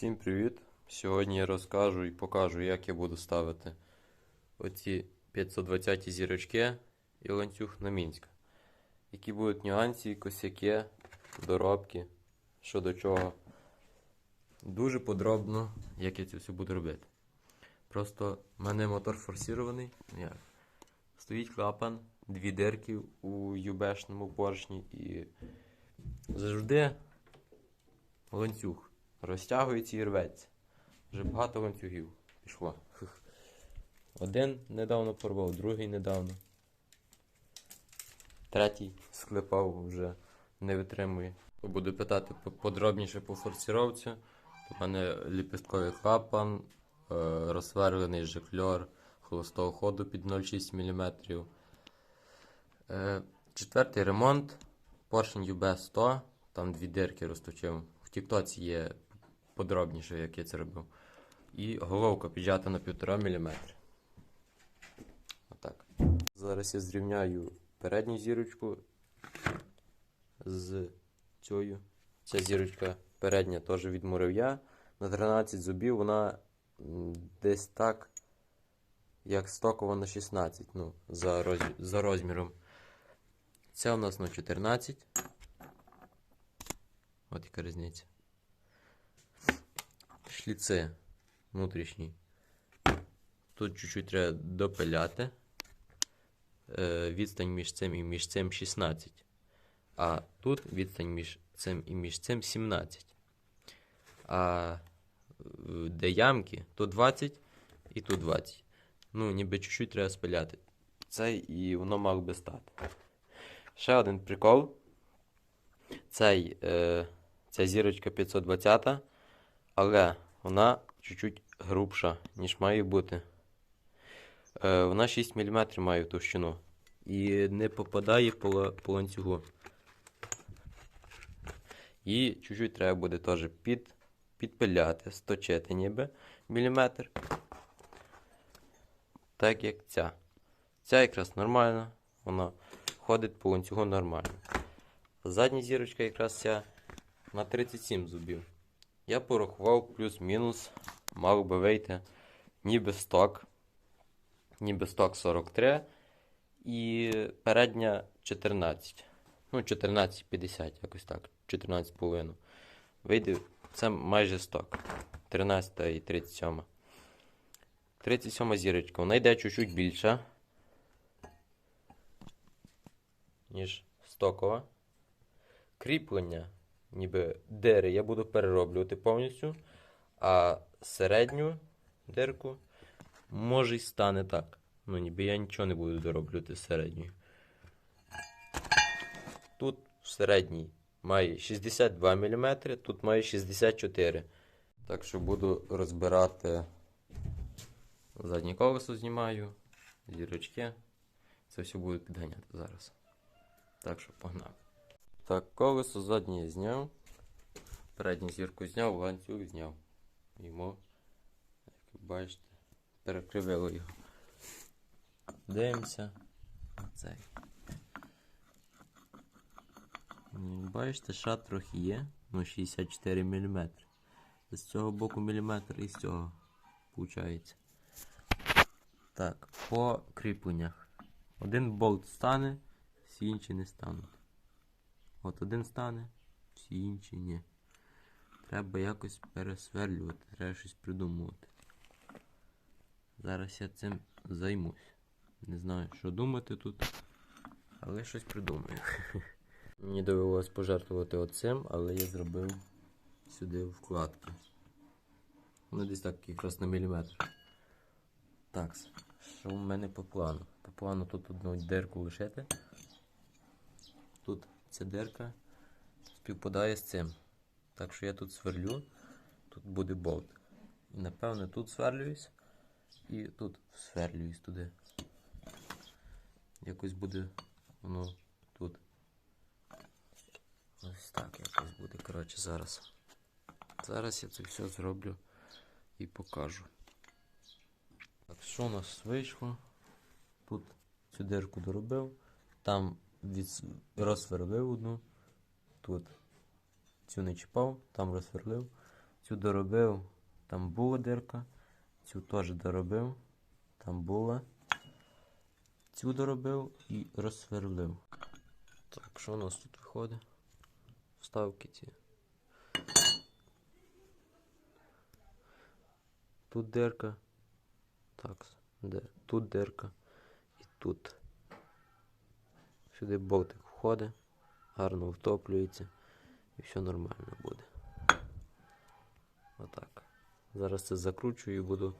Всім привіт! Сьогодні я розкажу і покажу, як я буду ставити оці 520 зірочки і ланцюг на Мінськ. Які будуть нюанси, косяки, доробки, що до чого. Дуже подробно, як я це все буду робити. Просто в мене мотор форсірований. Як? Стоїть клапан, дві дирки у юбешному поршні і завжди ланцюг розтягується і рветься. Вже багато ланцюгів пішло. Один недавно порвав, другий недавно. Третій склепав вже не витримує. Буду питати подробніше по форсіровці. У мене ліпістковий клапан, е, розсверлений жикльор холостого ходу під 0,6 мм. Е, четвертий ремонт. Поршень UB100, там дві дирки розточив. В Тіктоці є подробніше, як я це робив. І головка піджата на 1,5 мм. Отак. Зараз я зрівняю передню зірочку з цією. Ця зірочка передня теж від мурав'я. На 13 зубів вона десь так, як стокова на 16, ну, за, роз... за розміром. Ця у нас на 14. От яка різниця. Шліци внутрішні. Тут чуть-чуть треба допиляти. Е, відстань між цим і між цим 16. А тут відстань між цим і між цим 17. А е, де ямки, то 20 і тут 20. Ну, ніби чуть-чуть треба спиляти. Це і воно мало би стати. Ще один прикол. Цей, е, ця зірочка 520, але вона чуть-чуть грубша, ніж має бути. Е, вона 6 мм має товщину. І не попадає по, по ланцюгу. І чуть-чуть треба буде теж під, підпиляти, сточити ніби міліметр. Так як ця. Ця якраз нормальна, вона ходить по ланцюгу нормально. Задня зірочка якраз ця на 37 зубів. Я порахував плюс-мінус, мав би вийти ніби сток. Ніби сток 43 і передня 14. Ну, 14,50, якось так. 14,5. Вийде, це майже сток. 13 і 37. 37 зірочка. Вона йде чуть-чуть більша, ніж стокова. Кріплення, ніби дири, я буду перероблювати повністю. А середню дирку може й стане так. Ну, ніби я нічого не буду дороблювати середньою. Тут в середній має 62 мм, тут має 64 Так що буду розбирати заднє колесо знімаю, зірочки. Це все буду підганяти зараз. Так що погнали. Так, колесо заднє зняв. Передню зірку зняв, ланцюг зняв. Йому, як ви бачите, перекривило його. Дивимося. Оцей. Бачите, шат трохи є, ну 64 мм. З цього боку міліметр і з цього виходить. Так, по кріпленнях. Один болт стане, всі інші не стануть. От один стане, всі інші ні. Треба якось пересверлювати, треба щось придумувати. Зараз я цим займусь. Не знаю, що думати тут, але щось придумаю. Мені довелось пожертвувати оцим, але я зробив сюди вкладки. Ну, десь так якраз на міліметр. Так, що в мене по плану? По плану тут одну дирку лишити. Тут ця дирка співпадає з цим. Так що я тут сверлю, тут буде болт. І напевно тут сверлююсь і тут сверлююсь туди. Якось буде воно тут. Ось так якось буде. Коротше, зараз. Зараз я це все зроблю і покажу. Так, що у нас вийшло? Тут цю дирку доробив, там від... розсверлив одну, тут цю не чіпав, там розсверлив, Цю доробив, там була дирка. Цю теж доробив, там була. Цю доробив і розсверлив. Так, що у нас тут виходить? Вставки ці. Тут дирка. Так, де? Тут дирка. І тут. Сюди болтик входить, гарно втоплюється і все нормально буде. Отак. Зараз це закручую і буду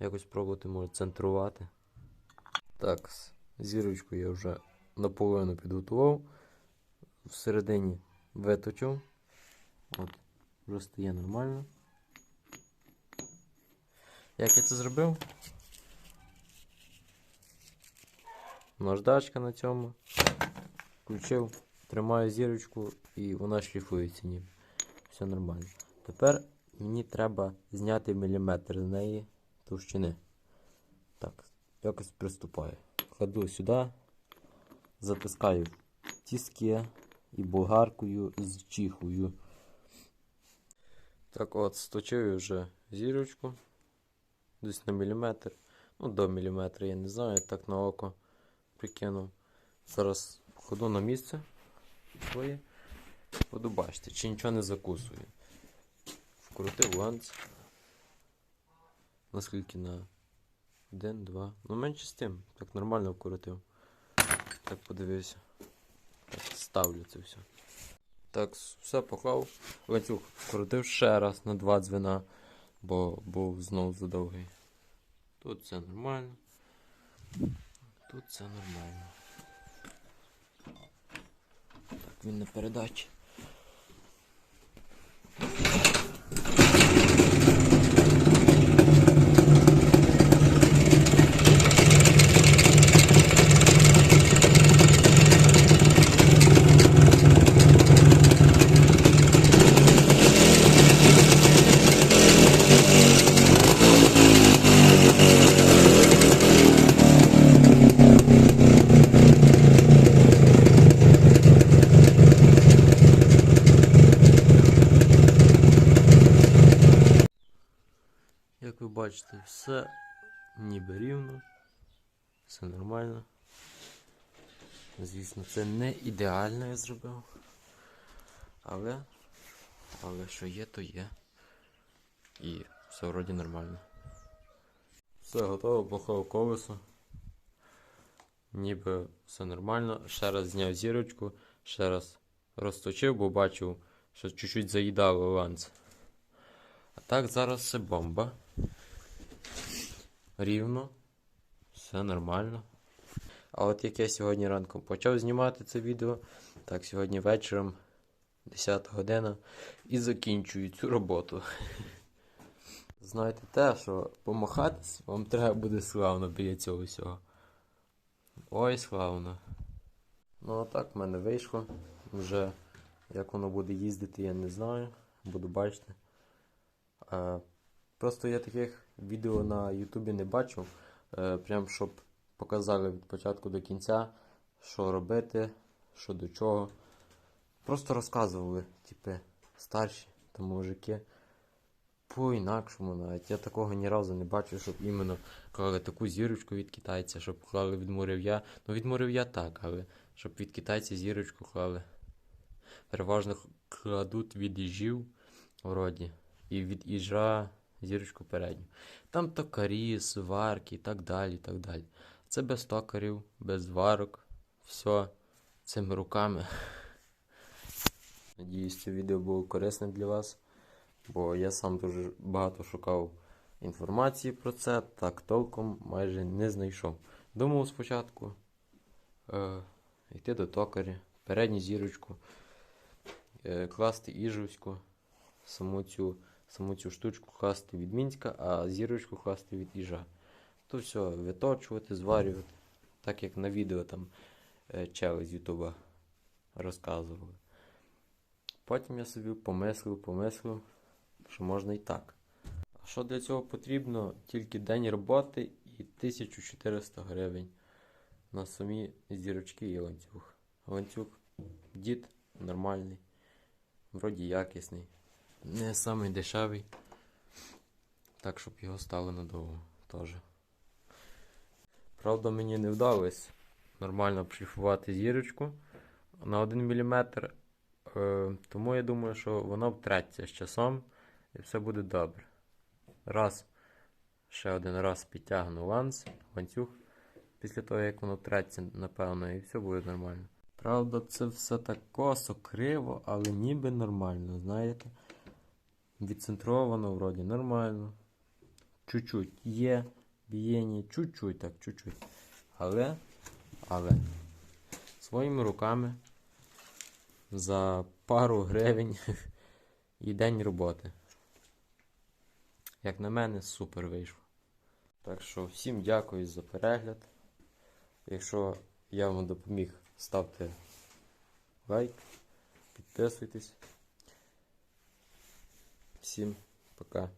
якось пробувати, може, центрувати. Так, зірочку я вже наполовину підготував. Всередині виточив. От, вже стає нормально. Як я це зробив? Наждачка на цьому. Включив, тримаю зірочку і вона шліфується ніби. Все нормально. Тепер мені треба зняти міліметр з неї товщини. Так, якось приступаю. Кладу сюди, затискаю тіски і болгаркою з чихою. Так от, сточив вже зірочку. Десь на міліметр. Ну, до міліметра, я не знаю, так на око прикинув. Зараз ходу на місце своє. Буду бачити, чи нічого не закусує. Вкрутив ланц. Наскільки на один, два. Ну менше з тим. Так нормально вкрутив. Так подивився. Так, ставлю це все. Так, все поклав. Ланцюг вкрутив ще раз на два дзвіна, бо був знову задовгий. Тут все нормально. Тут все нормально. Так, він на передачі. Як ви бачите, все ніби рівно, все нормально. Звісно, це не ідеально я зробив. Але, але що є, то є. І все вроді нормально. Все готово, поклав колесо. Ніби все нормально. Ще раз зняв зірочку, ще раз розточив, бо бачив, що чуть-чуть заїдало ланц. А так зараз все бомба. Рівно. Все нормально. А от як я сьогодні ранком почав знімати це відео, так сьогодні вечором, 10 година, і закінчую цю роботу. Знаєте те, що помахатись вам треба буде славно біля цього всього. Ой, славно. Ну а так в мене вийшло. Вже як воно буде їздити, я не знаю. Буду бачити. Е, Просто я таких відео на Ютубі не бачив. Е, Прям щоб показали від початку до кінця, що робити, що до чого. Просто розказували, типи, старші та мужики. По-інакшому навіть. Я такого ні разу не бачив, щоб іменно клали таку зірочку від китайця, щоб клали від мурав'я. Ну від мурав'я так, але щоб від китайця зірочку клали. Переважно кладуть від їжів, вроді, і від їжа зірочку передню. Там токарі, сварки і так далі. так далі. Це без токарів, без зварок. Все цими руками. Надіюсь, це відео було корисним для вас, бо я сам дуже багато шукав інформації про це, так толком майже не знайшов. Думав спочатку е, йти до токаря, передню зірочку, е, класти іжуську, саму цю, саму цю штучку класти від Мінська, а зірочку класти від іжа. То все виточувати, зварювати, так як на відео там е, чели з Ютуба розказували. Потім я собі помислив, помислив, що можна і так. А що для цього потрібно? Тільки день роботи і 1400 гривень на самі зірочки і ланцюг. Ланцюг дід нормальний, вроді якісний. Не самий дешевий. Так, щоб його стало надовго теж. Правда, мені не вдалося нормально шліфувати зірочку на 1 мм. Е, тому я думаю, що воно втреться з часом і все буде добре. Раз, ще один раз підтягну ланц, ланцюг після того, як воно треться, напевно, і все буде нормально. Правда, це все так косо, криво, але ніби нормально, знаєте. Відцентровано вроді нормально. Чуть-чуть є бієння, чуть-чуть так, чуть-чуть. Але, але своїми руками за пару гривень і день роботи. Як на мене, супер вийшло. Так що всім дякую за перегляд. Якщо я вам допоміг, ставте лайк, підписуйтесь. Всім пока.